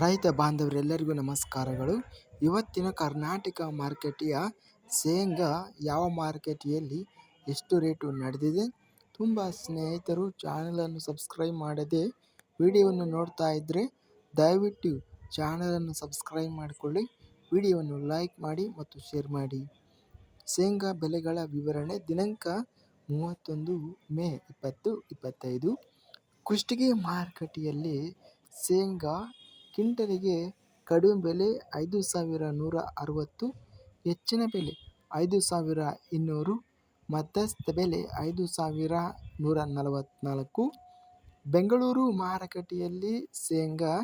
ರೈತ ಬಾಂಧವರೆಲ್ಲರಿಗೂ ನಮಸ್ಕಾರಗಳು. ಇವತ್ತಿನ ಕರ್ನಾಟಕ ಮಾರ್ಕೆಟಿಯ ಶೇಂಗಾ ಯಾವ ಮಾರ್ಕೆಟಿಯಲ್ಲಿ ಎಷ್ಟು ರೇಟು ನಡೆದಿದೆ? ತುಂಬ ಸ್ನೇಹಿತರು ಚಾನಲನ್ನು ಸಬ್ಸ್ಕ್ರೈಬ್ ಮಾಡದೆ ವಿಡಿಯೋವನ್ನು ನೋಡ್ತಾ ಇದ್ದರೆ ದಯವಿಟ್ಟು ಚಾನಲನ್ನು ಸಬ್ಸ್ಕ್ರೈಬ್ ಮಾಡಿಕೊಳ್ಳಿ, ವಿಡಿಯೋವನ್ನು ಲೈಕ್ ಮಾಡಿ ಮತ್ತು ಶೇರ್ ಮಾಡಿ. ಶೇಂಗಾ ಬೆಲೆಗಳ ವಿವರಣೆ ದಿನಾಂಕ ಮೂವತ್ತೊಂದು ಮೇ ಇಪ್ಪತ್ತು ಇಪ್ಪತ್ತೈದು. ಕುಷ್ಟಗಿ ಮಾರುಕಟ್ಟೆಯಲ್ಲಿ ಶೇಂಗಾ ಕ್ವಿಂಟಲಿಗೆ ಕಡಿಮೆ ಬೆಲೆ ಐದು ಸಾವಿರ ನೂರ ಅರವತ್ತು, ಹೆಚ್ಚಿನ ಬೆಲೆ ಐದು ಸಾವಿರ ಇನ್ನೂರು, ಮಧ್ಯಸ್ಥ ಬೆಲೆ ಐದು ಸಾವಿರ ನೂರ ನಲವತ್ತ್ನಾಲ್ಕು ಬೆಂಗಳೂರು ಮಾರುಕಟ್ಟೆಯಲ್ಲಿ ಶೇಂಗಾ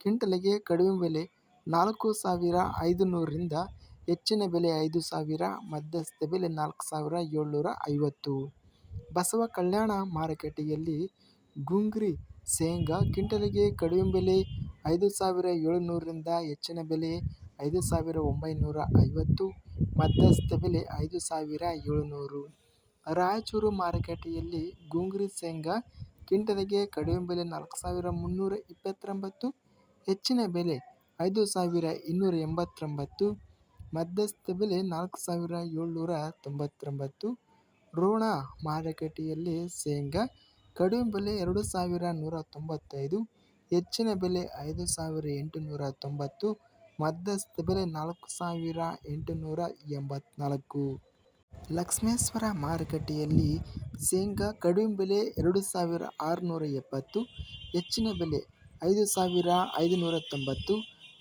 ಕ್ವಿಂಟಲಿಗೆ ಕಡಿಮೆ ಬೆಲೆ ನಾಲ್ಕು ಸಾವಿರ ಐದು ನೂರರಿಂದ ಹೆಚ್ಚಿನ ಬೆಲೆ ಐದು ಸಾವಿರ, ಮಧ್ಯಸ್ಥ ಬೆಲೆ ನಾಲ್ಕು ಸಾವಿರ ಏಳ್ನೂರ ಐವತ್ತು. ಬಸವ ಕಲ್ಯಾಣ ಮಾರುಕಟ್ಟೆಯಲ್ಲಿ ಗುಂಗ್ರಿ ಶೇಂಗಾ ಕ್ವಿಂಟಲಿಗೆ ಕಡಿಮೆ ಬೆಲೆ ಐದು ಸಾವಿರ ಏಳುನೂರರಿಂದ ಹೆಚ್ಚಿನ ಬೆಲೆ ಐದು ಸಾವಿರ ಒಂಬೈನೂರ ಐವತ್ತು, ಮಧ್ಯಸ್ಥ ಬೆಲೆ ಐದು ಸಾವಿರ ಏಳುನೂರು. ರಾಯಚೂರು ಮಾರುಕಟ್ಟೆಯಲ್ಲಿ ಗುಂಗ್ರಿ ಶೇಂಗಾ ಕ್ವಿಂಟಲಿಗೆ ಕಡಿಮೆ ಬೆಲೆ ನಾಲ್ಕು ಸಾವಿರ ಮುನ್ನೂರ ಇಪ್ಪತ್ತೊಂಬತ್ತು, ಹೆಚ್ಚಿನ ಬೆಲೆ ಐದು ಸಾವಿರ ಇನ್ನೂರ ಎಂಬತ್ತೊಂಬತ್ತು, ಮಧ್ಯಸ್ಥ ಬೆಲೆ ನಾಲ್ಕು ಸಾವಿರ ಏಳ್ನೂರ ತೊಂಬತ್ತೊಂಬತ್ತು. ರೋಣ ಮಾರುಕಟ್ಟೆಯಲ್ಲಿ ಶೇಂಗಾ ಕಡಿಮೆ ಬೆಲೆ ಎರಡು ಸಾವಿರ ನೂರ ತೊಂಬತ್ತೈದು ಹೆಚ್ಚಿನ ಬೆಲೆ ಐದು ಸಾವಿರ ಎಂಟುನೂರ ತೊಂಬತ್ತು, ಮಧ್ಯಸ್ಥ ಬೆಲೆ ನಾಲ್ಕು ಸಾವಿರ ಎಂಟುನೂರ ಎಂಬತ್ನಾಲ್ಕು. ಲಕ್ಷ್ಮೇಶ್ವರ ಮಾರುಕಟ್ಟೆಯಲ್ಲಿ ಶೇಂಗಾ ಕಡಿಮೆ ಬೆಲೆ ಎರಡು ಸಾವಿರ ಆರುನೂರ ಎಪ್ಪತ್ತು, ಹೆಚ್ಚಿನ ಬೆಲೆ ಐದು ಸಾವಿರ ಐದುನೂರ ತೊಂಬತ್ತು,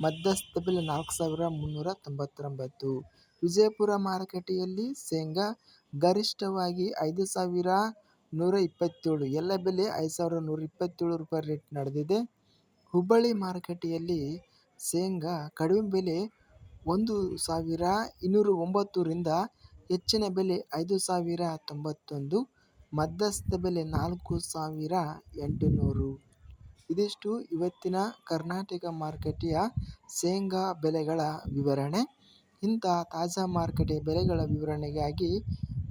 ಮಧ್ಯಸ್ಥ ಬೆಲೆ ನಾಲ್ಕು ಸಾವಿರ ಮುನ್ನೂರ ತೊಂಬತ್ತೊಂಬತ್ತು. ವಿಜಯಪುರ ಮಾರುಕಟ್ಟೆಯಲ್ಲಿ ಶೇಂಗಾ ಗರಿಷ್ಠವಾಗಿ ಐದು ಸಾವಿರ ನೂರ ಇಪ್ಪತ್ತೇಳು, ಎಲ್ಲ ಬೆಲೆ ಐದು ಸಾವಿರ ನೂರ ಇಪ್ಪತ್ತೇಳು ರೂಪಾಯಿ ರೇಟ್ ನಡೆದಿದೆ. ಹುಬ್ಬಳ್ಳಿ ಮಾರುಕಟ್ಟೆಯಲ್ಲಿ ಶೇಂಗಾ ಕಡಿಮೆ ಬೆಲೆ ಒಂದು ಸಾವಿರ ಇನ್ನೂರ ಒಂಬತ್ತರಿಂದ ಹೆಚ್ಚಿನ ಬೆಲೆ ಐದು ಸಾವಿರ ತೊಂಬತ್ತೊಂದು, ಮಧ್ಯಸ್ಥ ಬೆಲೆ ನಾಲ್ಕು ಸಾವಿರ ಎಂಟುನೂರು. ಇದಿಷ್ಟು ಇವತ್ತಿನ ಕರ್ನಾಟಕ ಮಾರುಕಟ್ಟೆಯ ಶೇಂಗಾ ಬೆಲೆಗಳ ವಿವರಣೆ. ಇಂಥ ತಾಜಾ ಮಾರುಕಟ್ಟೆ ಬೆಲೆಗಳ ವಿವರಣೆಗಾಗಿ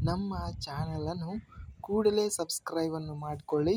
ನಮ್ಮ ಚಾನಲನ್ನು ಕೂಡಲೇ ಸಬ್ಸ್ಕ್ರೈಬನ್ನು ಮಾಡಿಕೊಳ್ಳಿ.